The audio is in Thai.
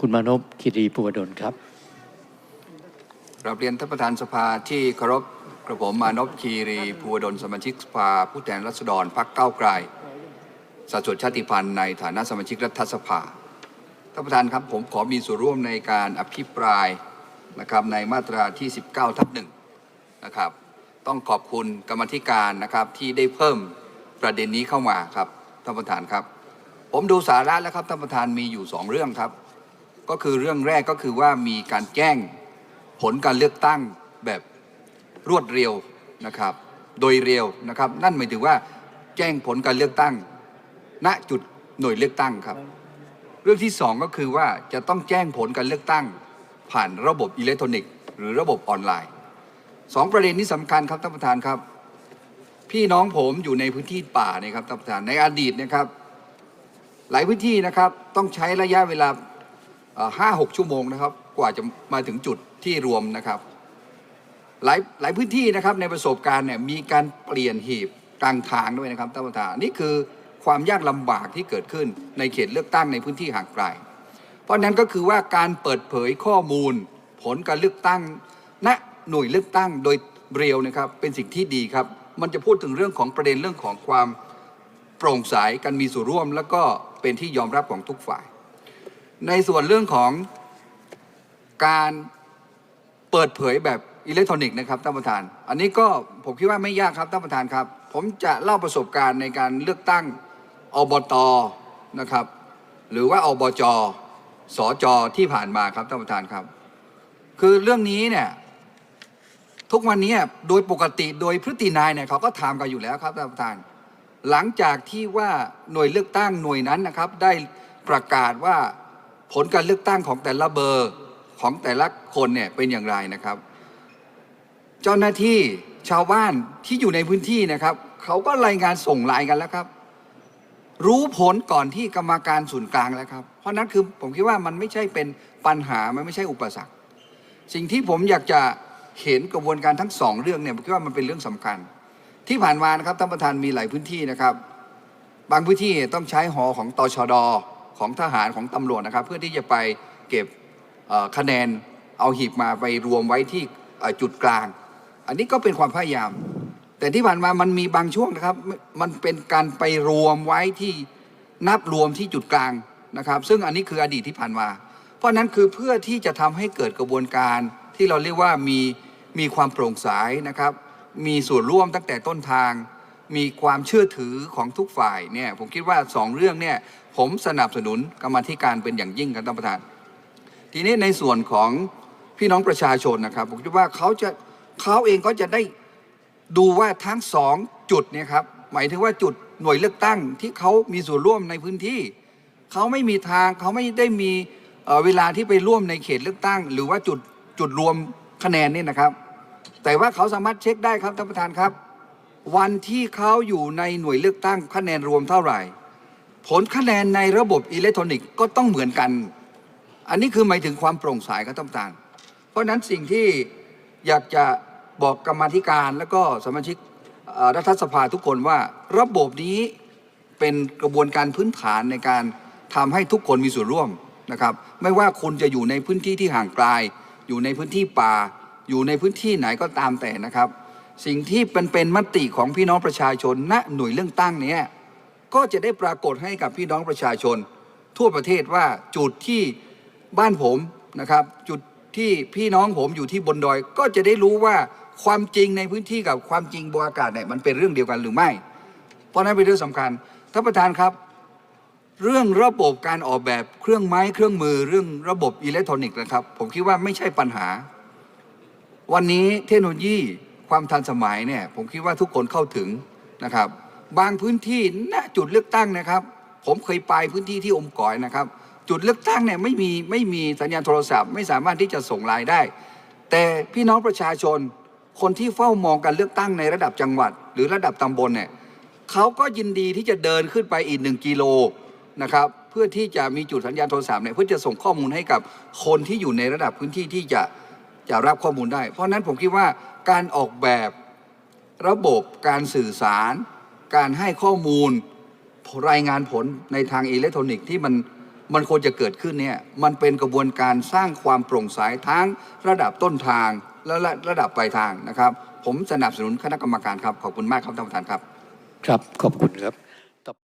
คุณมานพคิรีภูวดลครับกราบเรียนท่านประธานสภาที่เคารพกระผมมานพคีรีภูวดลสมาชิกสภา ผู้แทนราษฎรพรรคก้าวไกลสัดส่วนชาติพันธุ์ในฐานะสมาชิกรัฐสภาท่านประธานครับผมขอมีส่วนร่วมในการอภิปรายนะครับในมาตราที่ 19 ทับหนึ่งนะครับต้องขอบคุณกรรมธิการนะครับที่ได้เพิ่มประเด็นนี้เข้ามาครับท่านประธานครับ ผมดูสาระแล้วครับท่านประธานมีอยู่สองเรื่องครับ ก็คือเรื่องแรกก็คือว่ามีการแจ้งผลการเลือกตั้งแบบรวดเร็วนะครับ โดยเร็วนะครับ นั่นหมายถึงว่าแจ้งผลการเลือกตั้ง ณจุดหน่วยเลือกตั้งครับ เรื่องที่สองก็คือว่าจะต้องแจ้งผลการเลือกตั้ง ผ่านระบบอิเล็กทรอนิกส์ หรือระบบออนไลน์สองประเด็นนี้สำคัญครับท่านประธานครับ พี่น้องผมอยู่ในพื้นที่ป่าเนี่ยครับท่านประธานในอดีตนะครับ หลายพื้นที่นะครับต้องใช้ระยะเวลา ห้าหกชั่วโมงนะครับ กว่าจะมาถึงจุดที่รวมนะครับ หลายหลายพื้นที่นะครับในประสบการณ์เนี่ยมีการเปลี่ยนหีบกลางทางด้วยนะครับท่านประธานนี่คือความยากลำบากที่เกิดขึ้นในเขตเลือกตั้งในพื้นที่ห่างไกล เพราะฉะนั้นก็คือว่าการเปิดเผยข้อมูล ผลการเลือกตั้งณหน่วยเลือกตั้งโดยเร็วนะครับเป็นสิ่งที่ดีครับ มันจะพูดถึงเรื่องของประเด็นเรื่องของความโปร่งใสการมีส่วนร่วม แล้วก็เป็นที่ยอมรับของทุกฝ่าย ในส่วนเรื่องของการเปิดเผยแบบอิเล็กทรอนิกส์นะครับท่านประธาน อันนี้ก็ผมคิดว่าไม่ยากครับท่านประธานครับ ผมจะเล่าประสบการณ์ในการเลือกตั้งอบตนะครับ หรือว่าอบจสจที่ผ่านมาครับท่านประธานครับ คือเรื่องนี้เนี่ยทุกวันนี้โดยปกติโดยพฤตินายเนี่ยเขาก็ทำกันอยู่แล้วครับท่านประธาน หลังจากที่ว่าหน่วยเลือกตั้งหน่วยนั้นนะครับ ได้ประกาศว่า ผลการเลือกตั้งของแต่ละเบอร์ของแต่ละคนเนี่ยเป็นอย่างไรนะครับ เจ้าหน้าที่ชาวบ้านที่อยู่ในพื้นที่นะครับเขาก็รายงานส่งไลน์กันแล้วครับ รู้ผลก่อนที่กรรมการศูนย์กลางแล้วครับ เพราะนั้นคือผมคิดว่ามันไม่ใช่เป็นปัญหามันไม่ใช่อุปสรรค สิ่งที่ผมอยากจะเห็นกระบวนการทั้งสองเรื่องเนี่ยผมคิดว่ามันเป็นเรื่องสำคัญ ที่ผ่านมานะครับท่านประธานมีหลายพื้นที่นะครับ บางพื้นที่ต้องใช้หอของตชด ของทหารของตำรวจนะครับ เพื่อที่จะไปเก็บคะแนนเอาหีบมาไปรวมไว้ที่จุดกลาง อันนี้ก็เป็นความพยายาม แต่ที่ผ่านมามันมีบางช่วงนะครับ มันเป็นการไปรวมไว้ที่นับรวมที่จุดกลางนะครับ ซึ่งอันนี้คืออดีตที่ผ่านมา เพราะฉะนั้นคือเพื่อที่จะทำให้เกิดกระบวนการที่เราเรียกว่ามีมีความโปร่งใสนะครับ มีส่วนร่วมตั้งแต่ต้นทาง มีความเชื่อถือของทุกฝ่ายเนี่ยผมคิดว่าสองเรื่องเนี่ย ผมสนับสนุนกรรมธิการเป็นอย่างยิ่งครับท่านประธาน ทีนี้ในส่วนของพี่น้องประชาชนนะครับ ผมคิดว่าเขาจะเขาเองก็จะได้ดูว่าทั้งสองจุดเนี่ยครับหมายถึงว่าจุดหน่วยเลือกตั้งที่เขามีส่วนร่วมในพื้นที่ เขาไม่มีทางเขาไม่ได้มีเเวลาที่ไปร่วมในเขตเลือกตั้ง หรือว่าจุดจุดรวมคะแนนนี่นะครับ แต่ว่าเขาสามารถเช็คได้ครับท่านประธานครับ วันที่เขาอยู่ในหน่วยเลือกตั้งคะแนนรวมเท่าไหร่ ผลคะแนนในระบบอิเล็กทรอนิกส์ก็ต้องเหมือนกัน อันนี้คือหมายถึงความโปร่งใสครับท่านประธานเพราะนั้นสิ่งที่อยากจะบอกกรรมธิการและก็สมาชิกรัฐสภาทุกคนว่าระบบนี้เป็นกระบวนการพื้นฐานในการทำให้ทุกคนมีส่วนร่วมนะครับ ไม่ว่าคุณจะอยู่ในพื้นที่ที่ห่างไกล อยู่ในพื้นที่ป่า อยู่ในพื้นที่ไหนก็ตามแต่นะครับ สิ่งที่เป็นเป็นมติของพี่น้องประชาชนณหน่วยเลือกตั้งเนี้ย ก็จะได้ปรากฏให้กับพี่น้องประชาชน ทั่วประเทศว่าจุดที่บ้านผมนะครับ จุดที่พี่น้องผมอยู่ที่บนดอย ก็จะได้รู้ว่าความจริงในพื้นที่กับความจริงบนอากาศเนี่ยมันเป็นเรื่องเดียวกันหรือไม่ เพราะนั้นเป็นเรื่องสำคัญท่านประธานครับ เรื่องระบบการออกแบบเครื่องไม้เครื่องมือเรื่องระบบอิเล็กทรอนิกส์นะครับ ผมคิดว่าไม่ใช่ปัญหา วันนี้เทคโนโลยีความทันสมัยเนี่ยผมคิดว่าทุกคนเข้าถึงนะครับ บางพื้นที่ณจุดเลือกตั้งนะครับ ผมเคยไปพื้นที่ที่อมก่อยนะครับ จุดเลือกตั้งเนี่ยไม่มีไม่มีสัญญาณโทรศัพท์ ไม่สามารถที่จะส่งไลน์ได้ แต่พี่น้องประชาชน คนที่เฝ้ามองการเลือกตั้งในระดับจังหวัด หรือระดับตำบลเนี่ยเขาก็ยินดีที่จะเดินขึ้นไปอีกหนึ่งกิโลนะครับเพื่อที่จะมีจุดสัญญาณโทรศัพท์เนี่ยเพื่อจะส่งข้อมูลให้กับคนที่อยู่ในระดับพื้นที่ที่จะจะรับข้อมูลได้ เพราะฉะนั้นผมคิดว่าการออกแบบระบบการสื่อสาร การให้ข้อมูลรายงานผลในทางอิเล็กทรอนิกส์ที่มันมันควรจะเกิดขึ้นเนี่ยมันเป็นกระบวนการสร้างความโปร่งใสทั้งระดับต้นทางและระระดับปลายทางนะครับ ผมสนับสนุนคณะกรรมการครับ ขอบคุณมากครับท่านประธานครับ ครับ ขอบคุณครับ